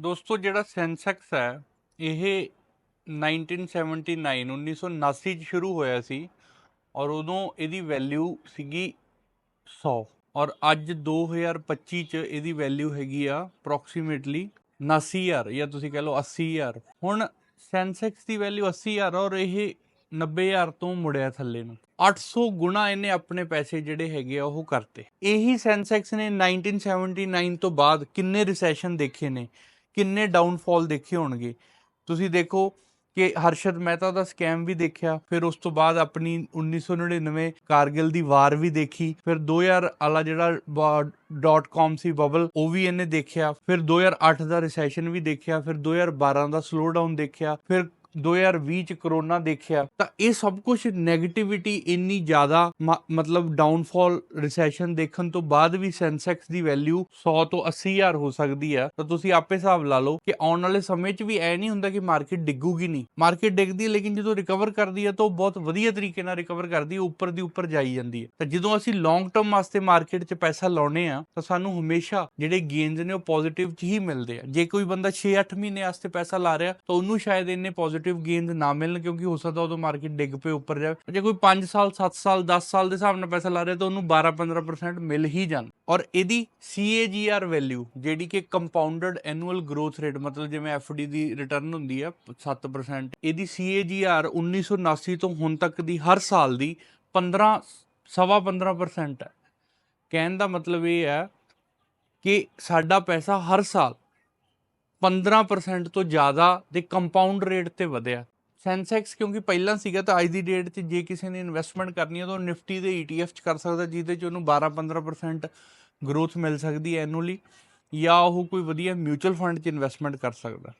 ਦੋਸਤੋ, ਜਿਹੜਾ ਸੈਂਸੈਕਸ ਹੈ, ਇਹ 1979 1979 ਚ ਸ਼ੁਰੂ ਹੋਇਆ ਸੀ ਔਰ ਉਦੋਂ ਇਹਦੀ ਵੈਲਿਊ ਸੀਗੀ 100 ਔਰ ਅੱਜ 2025 ਚ ਇਹਦੀ ਵੈਲਿਊ ਹੈਗੀ ਆ ਅਪਰੋਕਸੀਮੇਟਲੀ 79000 ਜਾਂ ਤੁਸੀਂ ਕਹ ਲਓ 80000 ਹੁਣ ਸੈਂਸੈਕਸ ਦੀ ਵੈਲਿਊ 80000 ਔਰ ਇਹ 90000 ਤੋਂ ਮੁੜਿਆ ਥੱਲੇ ਨੂੰ। 800 ਗੁਣਾ ਇਹਨੇ ਆਪਣੇ ਪੈਸੇ ਜਿਹੜੇ ਹੈਗੇ ਆ, ਉਹ ਕਰਤੇ। ਇਹੀ ਸੈਂਸੈਕਸ ਨੇ 1979 ਤੋਂ ਬਾਅਦ ਕਿੰਨੇ ਰਿਸੈਸ਼ਨ ਦੇਖੇ ਨੇ? ਕਿੰਨੇ ਡਾਊਨਫਾਲ ਦੇਖੇ ਹੋਣਗੇ। ਤੁਸੀਂ ਦੇਖੋ ਕਿ ਹਰਸ਼ਦ ਮਹਿਤਾ ਦਾ ਸਕੈਮ ਵੀ ਦੇਖਿਆ, ਫਿਰ ਉਸ ਤੋਂ ਬਾਅਦ ਆਪਣੀ 1999 ਕਾਰਗਿਲ ਦੀ ਵਾਰ ਵੀ ਦੇਖੀ, ਫਿਰ 2000 ਵਾਲਾ ਜਿਹੜਾ ਡਾਟ ਕਾਮ ਸੀ ਬਬਲ ਉਹ ਵੀ ਇਹਨੇ ਦੇਖਿਆ, ਫਿਰ 2008 ਦਾ ਰਿਸੈਸ਼ਨ ਵੀ ਦੇਖਿਆ, ਫਿਰ 2012 ਦਾ ਸਲੋ ਡਾਊਨ ਦੇਖਿਆ, ਫਿਰ 2020 ਚ ਕਰੋਨਾ ਦੇਖਿਆ, ਤਾਂ ਇਹ ਸਭ ਕੁਝ 네ਗੇਟਿਵਿਟੀ ਇੰਨੀ ਜ਼ਿਆਦਾ ਮ- ਮਤਲਬ ਡਾਊਨਫਾਲ ਰਿਸੈਸ਼ਨ ਦੇਖਣ ਤੋਂ ਬਾਅਦ ਵੀ ਸੈਂਸੈਕਸ ਦੀ ਵੈਲਿਊ 100 ਤੋਂ 80000 ਹੋ ਸਕਦੀ ਆ। ਤਾਂ ਤੁਸੀਂ ਆਪੇ ਹਿਸਾਬ ਲਾ ਲਓ ਕਿ ਆਉਣ ਵਾਲੇ ਸਮੇਂ 'ਚ ਵੀ ਐ ਨਹੀਂ ਹੁੰਦਾ ਕਿ ਮਾਰਕੀਟ ਡਿੱਗੂਗੀ ਨਹੀਂ। ਮਾਰਕੀਟ ਡਿੱਗਦੀ ਹੈ, ਲੇਕਿਨ ਜਦੋਂ ਰਿਕਵਰ ਕਰਦੀ ਹੈ ਤਾਂ ਉਹ ਬਹੁਤ ਵਧੀਆ ਤਰੀਕੇ ਨਾਲ ਰਿਕਵਰ ਕਰਦੀ ਹੈ ਉੱਪਰ ਦੀ ਉੱਪਰ ਜਾਈ ਜਾਂਦੀ ਹੈ। ਤਾਂ ਜਦੋਂ ਅਸੀਂ ਲੌਂਗ ਟਰਮ ਵਾਸਤੇ ਮਾਰਕੀਟ 'ਚ ਪੈਸਾ ਲਾਉਨੇ ਆ ਤਾਂ ਸਾਨੂੰ ਹਮੇਸ਼ਾ ਜਿਹੜੇ ਗੇਨਸ ਨੇ ਉਹ ਪੋਜ਼ਿਟਿਵ 'ਚ ਹੀ ਮਿਲਦੇ ਆ। ਜੇ ਕੋਈ ਬੰਦਾ 6-8 ਮਹੀਨੇ ਵਾਸਤੇ ਪੈਸਾ ਲਾ ਰਿਹਾ, ਤਾਂ ਉਹਨੂੰ ਸ਼ਾਇਦ ਇੰਨੇ ਪੋਜ਼ਿਟਿਵ ਗੇਨਸ ਨਾ ਮਿਲਣ ਕਿਉਂਕਿ ਹੋ ਸਕਦਾ ਉਦੋਂ ਮਾਰਕੀਟ ਡਿੱਗ ਪਏ ਉੱਪਰ ਜਾਵੇ ਜੇ ਕੋਈ 5 ਸਾਲ 7 ਸਾਲ 10 ਸਾਲ ਦੇ ਹਿਸਾਬ ਨਾਲ ਪੈਸਾ ਲਾ ਰਿਹਾ ਤਾਂ ਉਹਨੂੰ 12-15% ਮਿਲ ਹੀ ਜਾਣ। ਔਰ ਇਹਦੀ CAGR ਵੈਲਿਊ ਜਿਹੜੀ ਕਿ ਕੰਪਾਊਂਡਡ ਐਨੂਅਲ ਗਰੋਥ ਰੇਟ ਮਤਲਬ ਜਿਵੇਂ FD ਦੀ ਰਿਟਰਨ ਹੁੰਦੀ ਹੈ 7% ਇਹਦੀ CAGR 1979 ਤੋਂ ਹੁਣ ਤੱਕ ਦੀ ਹਰ ਸਾਲ ਦੀ 15 ਸਵਾ 15% ਹੈ। ਕਹਿਣ ਦਾ ਮਤਲਬ ਇਹ ਹੈ ਕਿ ਸਾਡਾ ਪੈਸਾ ਹਰ ਸਾਲ 15% ਤੋਂ ਜ਼ਿਆਦਾ ਦੇ ਕੰਪਾਊਂਡ ਰੇਟ ਤੇ ਵਧਿਆ। ਸੈਂਸੈਕਸ ਕਿਉਂਕਿ ਪਹਿਲਾਂ ਸੀਗਾ ਤਾਂ ਅੱਜ ਦੀ ਡੇਟ 'ਚ ਜੇ ਕਿਸੇ ਨੇ ਇਨਵੈਸਟਮੈਂਟ ਕਰਨੀ ਹੈ ਤਾਂ ਉਹ ਨਿਫਟੀ ਦੇ ETF 'ਚ ਕਰ ਸਕਦਾ, ਜਿਹਦੇ 'ਚ ਉਹਨੂੰ 12-15% ਗਰੋਥ ਮਿਲ ਸਕਦੀ ਹੈ ਐਨੂਅਲੀ ਜਾਂ ਉਹ ਕੋਈ ਵਧੀਆ ਮਿਊਚੁਅਲ ਫੰਡ 'ਚ ਇਨਵੈਸਟਮੈਂਟ ਕਰ ਸਕਦਾ।